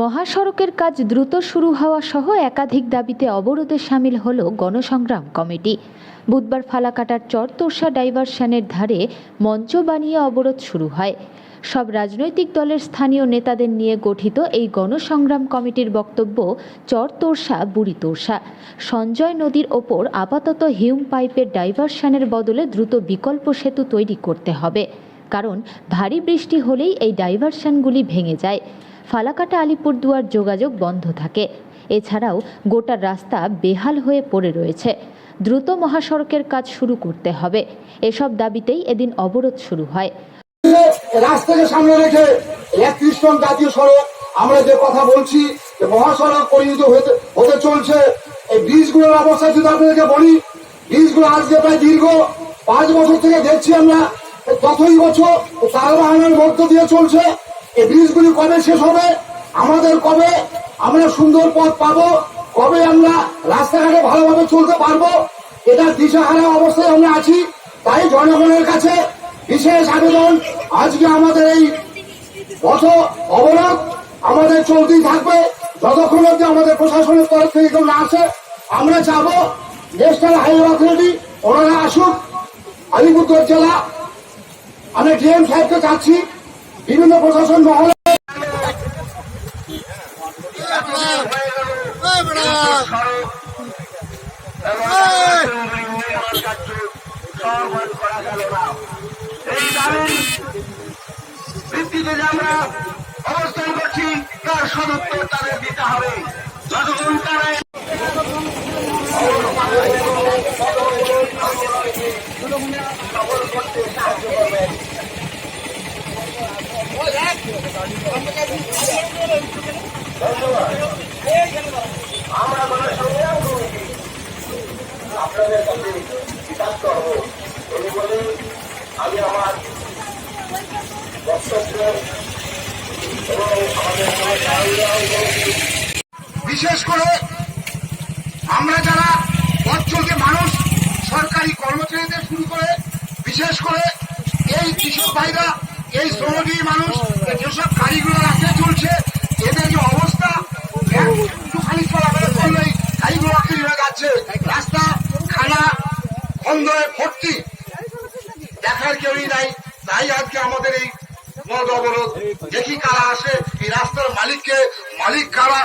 মহাসড়কের কাজ দ্রুত শুরু হওয়া সহ একাধিক দাবিতে অবরোধে সামিল হল গণসংগ্রাম কমিটি। বুধবার ফালাকাটার চরতোষা ডাইভারশনের ধারে মঞ্চ বানিয়ে অবরোধ শুরু হয়। সব রাজনৈতিক দলের স্থানীয় নেতাদের নিয়ে গঠিত এই গণসংগ্রাম কমিটির বক্তব্য চর তোরসা, বুড়ি তোরসা। সঞ্জয় নদীর ওপর আপাতত হিউম পাইপের ডাইভারশনের বদলে দ্রুত বিকল্প সেতু তৈরি করতে হবে। কারণ ভারী বৃষ্টি হলেই এই ডাইভারশনগুলি ভেঙে যায়। ফালাকাটা আলিপুরদুয়ার যোগাযোগ বন্ধ থাকে। এছাড়াও গোটা রাস্তা বেহাল হয়ে পড়ে রয়েছে। দ্রুত মহাসড়কের কাজ শুরু করতে হবে। এসব দাবিতেই এদিন অবরোধ শুরু হয়। রাস্তাকে সামনে রেখে একত্রিশ টন জাতীয় সড়ক, আমরা যে কথা বলছি মহাসড়ক পরিণত হতে চলছে। এই ব্রিজগুলোর অবস্থা যদি আপনাদেরকে বলি, ব্রিজগুলো আজকে প্রায় দীর্ঘ পাঁচ বছর থেকে দেখছি আমরা। ততই বছর তারবাহানের মধ্য দিয়ে চলছে। এই ব্রিজগুলি কবে শেষ হবে? আমাদের কবে? আমরা সুন্দর পথ পাবো? কবে আমরা রাস্তাঘাটে ভালোভাবে চলতে পারব? এটা দিশাহারা অবস্থায় আমরা আছি। তাই জনগণের কাছে বিশেষ আবেদন, আজকে আমাদের এই পথ অবরোধ আমাদের চলতেই থাকবে। যতক্ষণ অব্দি আমাদের প্রশাসনের তরফ থেকে কেউ না আসে, আমরা চাবো ন্যাশনাল হাইওয়ে অথরিটি ওনারা আসুক। আলিপুরদুয়ার জেলা আমরা ডিএম সাহেবকে চাচ্ছি বিভিন্ন প্রশাসন মহলে ভিত্তিতে যে আমরা অবস্থান করছি তার সদুত্তর তাদের দিতে হবে। যতক্ষণ তারা আমরা আপনাদের আমি আমার এবং আমাদের বিশেষ করে আমরা যারা অঞ্চলকে মানুষ, সরকারি কর্মচারীদের শুরু করে, বিশেষ করে এই কৃষক ভাইরা এই শ্রমজীবী মানুষ, যেসব গাড়িগুলো রাস্তায় চলছে, এদের যে অবস্থা একটুখানি চলাফেরা করলেই গাড়িগুলো আকিল হয়ে যাচ্ছে। রাস্তা, খানা হয়ে ভর্তি। দেখার কেউই নাই। তাই আজকে আমাদের এই মত অবরোধ। দেখি কারা আসে, এই রাস্তার মালিককে, মালিক কারা